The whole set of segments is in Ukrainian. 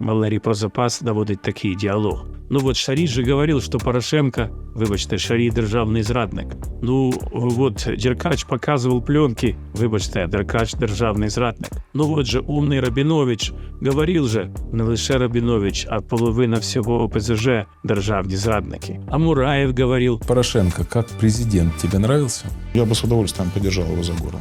Валерій Прозапас наводить такий діалог. Ну от Шарій же говорив, що Порошенко, вибачте, Шарій державний зрадник. Ну от Деркач показував пленки, вибачте, Деркач державний зрадник. Ну от же умний Рабінович говорив же, не лише Рабінович, а половина всього ОПЗЖ державні зрадники. А Мураєв говорив, Порошенко как президент тебе нравился? Я бы с удовольствием поддержал его за горло.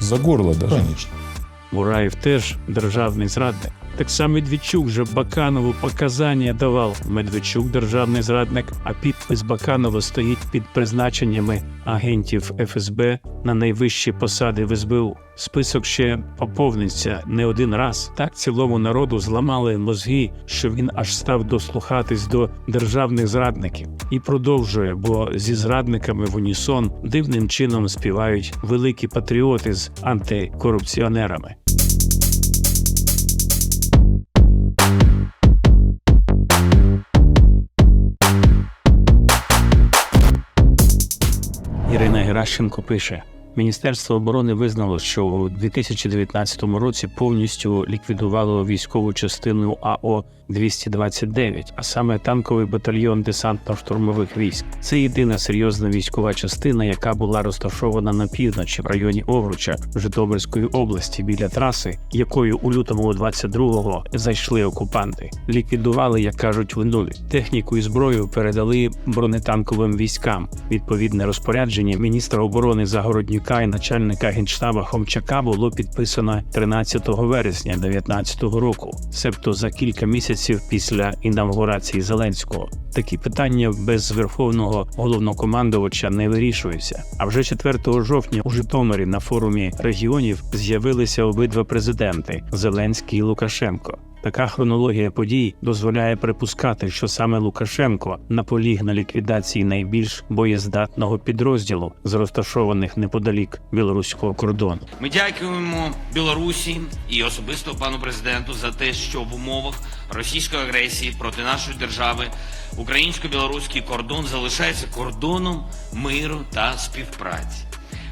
За горло даже? Конечно. Мураєв теж державний зрадник. Так само Медведчук же Баканову показання давав. Медведчук державний зрадник, а підпис Баканова стоїть під призначеннями агентів ФСБ на найвищі посади в СБУ. Список ще поповниться не один раз. Так цілому народу зламали мозги, що він аж став дослухатись до державних зрадників і продовжує, бо зі зрадниками в унісон дивним чином співають великі патріоти з антикорупціонерами. Геращенко пише: Міністерство оборони визнало, що у 2019 році повністю ліквідувало військову частину АО 229, а саме танковий батальйон десантно-штурмових військ. Це єдина серйозна військова частина, яка була розташована на півночі в районі Овруча Житомирської області біля траси, якою у лютому 22-го зайшли окупанти. Ліквідували, як кажуть, в нуль. Техніку і зброю передали бронетанковим військам. Відповідне розпорядження міністра оборони Загороднюка і начальника генштаба Хомчака було підписано 13 вересня 2019 року, себто за кілька місяців після інавгурації Зеленського. Такі питання без верховного головнокомандувача не вирішуються. А вже 4 жовтня у Житомирі на форумі регіонів з'явилися обидва президенти Зеленський і Лукашенко. Така хронологія подій дозволяє припускати, що саме Лукашенко наполіг на ліквідації найбільш боєздатного підрозділу з розташованих неподалік білоруського кордону. Ми дякуємо Білорусі і особисто пану президенту за те, що в умовах російської агресії проти нашої держави українсько-білоруський кордон залишається кордоном миру та співпраці.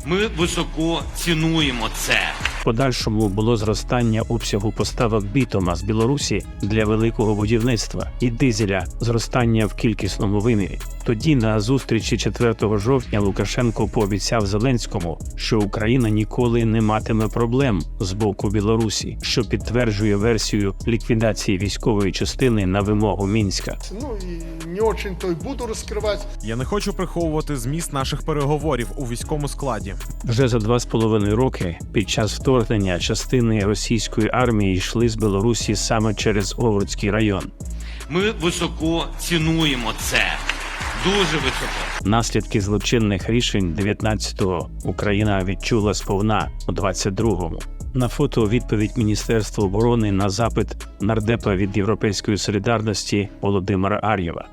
Ми високо цінуємо це. Подальшому було зростання обсягу поставок бітома з Білорусі для великого будівництва і дизеля зростання в кількісному вимірі. Тоді на зустрічі 4 жовтня Лукашенко пообіцяв Зеленському, що Україна ніколи не матиме проблем з боку Білорусі, що підтверджує версію ліквідації військової частини на вимогу мінська. Ну і не очень-то й буду розкривати. Я не хочу приховувати зміст наших переговорів у військовому складі. Вже за два з половиною роки під час вторгнення частини російської армії йшли з Білорусі саме через Овруцький район. Ми високо цінуємо це. Дуже високо. Наслідки злочинних рішень 19-го Україна відчула сповна у 22-му. На фото відповідь Міністерства оборони на запит нардепа від Європейської солідарності Володимира Ар'єва.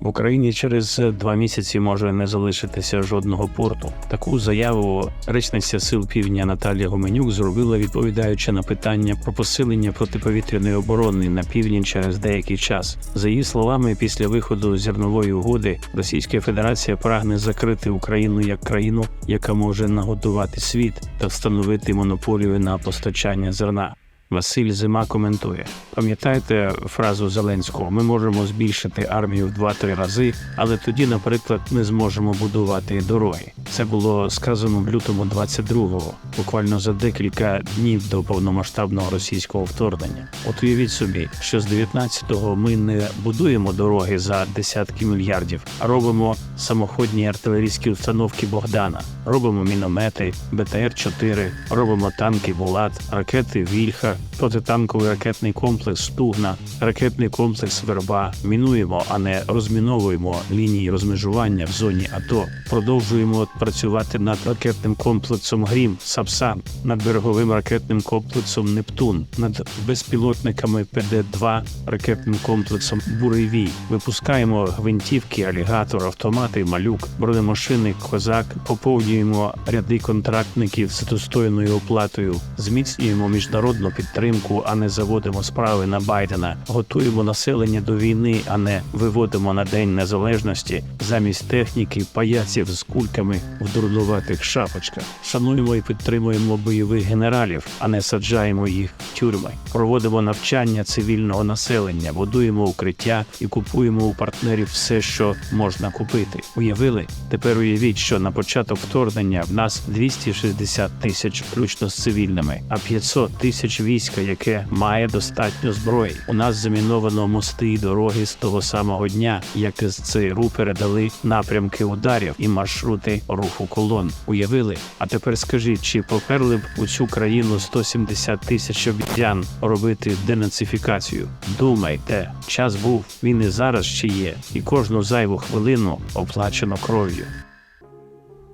В Україні через два місяці може не залишитися жодного порту. Таку заяву речниця сил півдня Наталія Гоменюк зробила, відповідаючи на питання про посилення протиповітряної оборони на південь через деякий час. За її словами, після виходу зернової угоди Російська Федерація прагне закрити Україну як країну, яка може нагодувати світ та встановити монополію на постачання зерна. Василь Зима коментує: пам'ятаєте фразу Зеленського? Ми можемо збільшити армію в 2-3 рази, але тоді, наприклад, не зможемо будувати дороги. Це було сказано в лютому 22-го, буквально за декілька днів до повномасштабного російського вторгнення. От уявіть собі, що з 19-го ми не будуємо дороги за десятки мільярдів, а робимо самоходні артилерійські установки Богдана, робимо міномети, БТР-4, робимо танки Булат, ракети Вільха, протитанковий ракетний комплекс Стугна, ракетний комплекс Верба. Мінуємо, а не розміновуємо лінії розмежування в зоні АТО. Продовжуємо працювати над ракетним комплексом Грім, Сапсан, над береговим ракетним комплексом Нептун, над безпілотниками ПД-2, ракетним комплексом Буревій. Випускаємо гвинтівки, алігатор, автомати, малюк, бронемашини, козак. Поповнюємо ряди контрактників з достойною оплатою, зміцнюємо міжнародну підтримку підтримку, а не заводимо справи на Байдена. Готуємо населення до війни, а не виводимо на День Незалежності замість техніки паяців з кульками в дурнуватих шапочках. Шануємо і підтримуємо бойових генералів, а не саджаємо їх в тюрми. Проводимо навчання цивільного населення, будуємо укриття і купуємо у партнерів все, що можна купити. Уявили? Тепер уявіть, що на початок вторгнення в нас 260 тисяч, включно з цивільними, а 500 тисяч війська, яке має достатньо зброї. У нас заміновано мости і дороги з того самого дня, як із ЦРУ передали напрямки ударів і маршрути руху колон. Уявили? А тепер скажіть, чи поперли б у цю країну 170 тисяч обіцян робити денацифікацію? Думайте, час був, він і зараз ще є, і кожну зайву хвилину оплачено кров'ю.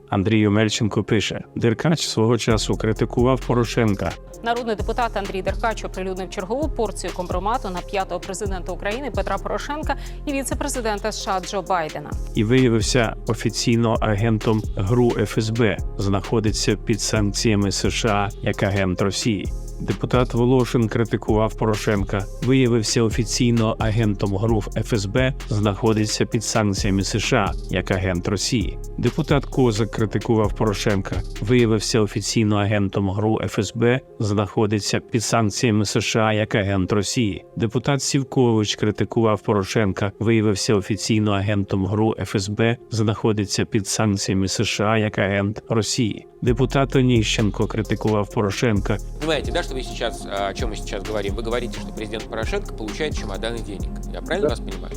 Андрій Омельченко пише: Деркач свого часу критикував Порошенка. Народний депутат Андрій Деркач оприлюднив чергову порцію компромату на п'ятого президента України Петра Порошенка і віце-президента США Джо Байдена. і виявився офіційно агентом ГРУ ФСБ, знаходиться під санкціями США як агент Росії. Депутат Волошин критикував Порошенка, виявився офіційно агентом ГРУ ФСБ, знаходиться під санкціями США як агент Росії. Депутат Козак критикував Порошенка, виявився офіційно агентом ГРУ ФСБ, знаходиться під санкціями США як агент Росії. Депутат Сівкович критикував Порошенка, виявився офіційно агентом ГРУ ФСБ, знаходиться під санкціями США як агент Росії. Депутат Оніщенко критикував Порошенка, Понимаете, да, что вы сейчас, а, о чем мы сейчас говорим? Вы говорите, что президент Порошенко получает чемоданы денег. Я правильно вас понимаю?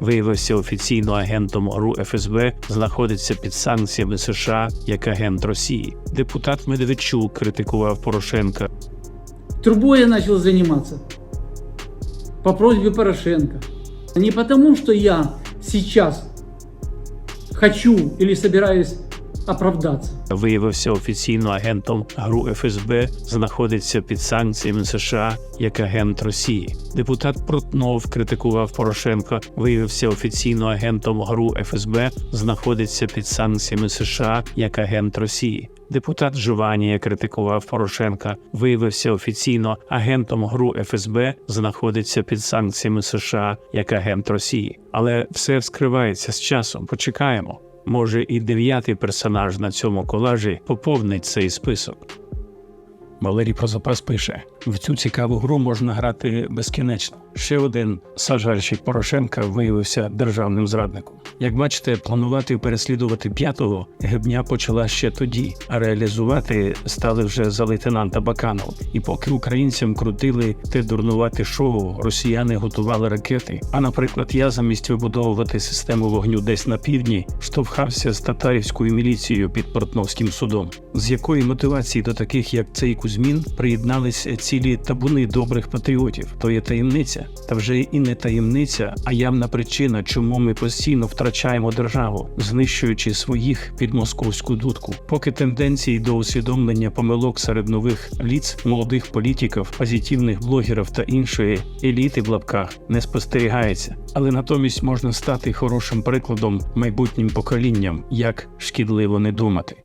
виявився офіційно агентом ГРУ ФСБ, знаходиться під санкціями США як агент Росії. Депутат Медведчук критикував Порошенка, Трубой я начал заниматься по просьбе Порошенко. Не потому, что я сейчас хочу или собираюсь оправдаться. виявився офіційно агентом ГРУ ФСБ, знаходиться під санкціями США як агент Росії. Депутат Протнов критикував Порошенка, виявився офіційно агентом ГРУ ФСБ, знаходиться під санкціями США як агент Росії. Депутат Жуванія критикував Порошенка, виявився офіційно агентом ГРУ ФСБ, знаходиться під санкціями США як агент Росії. Але все вскривається з часом. Почекаємо. Може, і дев'ятий персонаж на цьому колажі поповнить цей список. Валерій Прозапас пише: в цю цікаву гру можна грати безкінечно. Ще один саджальщик Порошенка виявився державним зрадником. Як бачите, планувати переслідувати п'ятого гебня почала ще тоді, а реалізувати стали вже за лейтенанта Баканов. І поки українцям крутили те дурнувате шоу, росіяни готували ракети. А наприклад, я замість вибудовувати систему вогню десь на півдні штовхався з татарівською міліцією під Портновським судом. З якої мотивації до таких, як цей Кузьмін, приєднались цілі табуни добрих патріотів? То є таємниця, та вже і не таємниця, а явна причина, чому ми постійно втрачаємо державу, знищуючи своїх під московську дудку. Поки тенденції до усвідомлення помилок серед нових ліц, молодих політиків, позитивних блогерів та іншої еліти в лапках не спостерігається, але натомість можна стати хорошим прикладом майбутнім поколінням, як шкідливо не думати.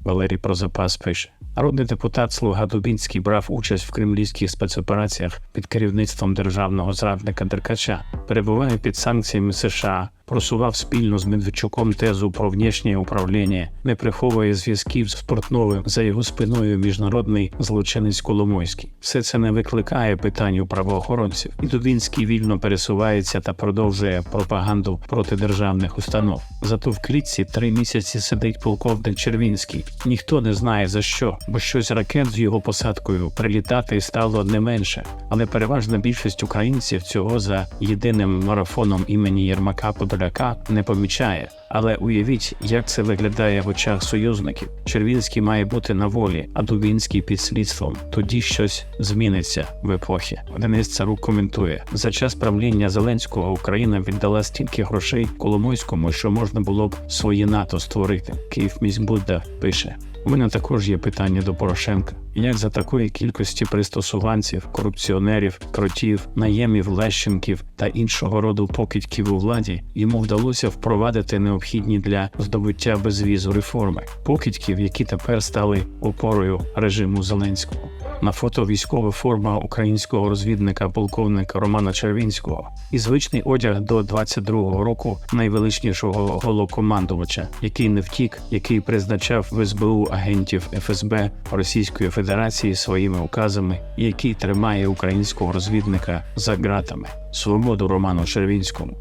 Валерій Прозапас пише. Народний депутат Слуга Дубінський брав участь в кремлівських спецопераціях під керівництвом державного зрадника Деркача, перебуває під санкціями США, просував спільно з Медведчуком тезу про внішнє управління, не приховує зв'язків з Портновим за його спиною міжнародний злочинець Коломойський. Все це не викликає питань у правоохоронців, і Дубінський вільно пересувається та продовжує пропаганду проти державних установ. Зато в клітці три місяці сидить полковник Червінський. Ніхто не знає за що, бо щось ракет з його посадкою прилітати стало не менше. Але переважна більшість українців цього за єдиним марафоном імені Єрмака Подоляка не помічає. Але уявіть, як це виглядає в очах союзників. Червінський має бути на волі, а Дубінський під слідством. Тоді щось зміниться в епохі. Денис Царук коментує: за час правління Зеленського Україна віддала стільки грошей Коломойському, що можна було б свої НАТО створити. Київ міськбудда пише. У мене також є питання до Порошенка. Як за такої кількості пристосуванців, корупціонерів, кротів, наємів, лещенків та іншого роду покидьків у владі йому вдалося впровадити необхідні для здобуття безвізу реформи, покидьків, які тепер стали опорою режиму Зеленського. На фото військова форма українського розвідника полковника Романа Червінського і звичний одяг до 22-го року найвеличнішого голокомандувача, який не втік, який призначав в СБУ агентів ФСБ Російської Федерації своїми указами, який тримає українського розвідника за ґратами. Свободу Роману Червінському.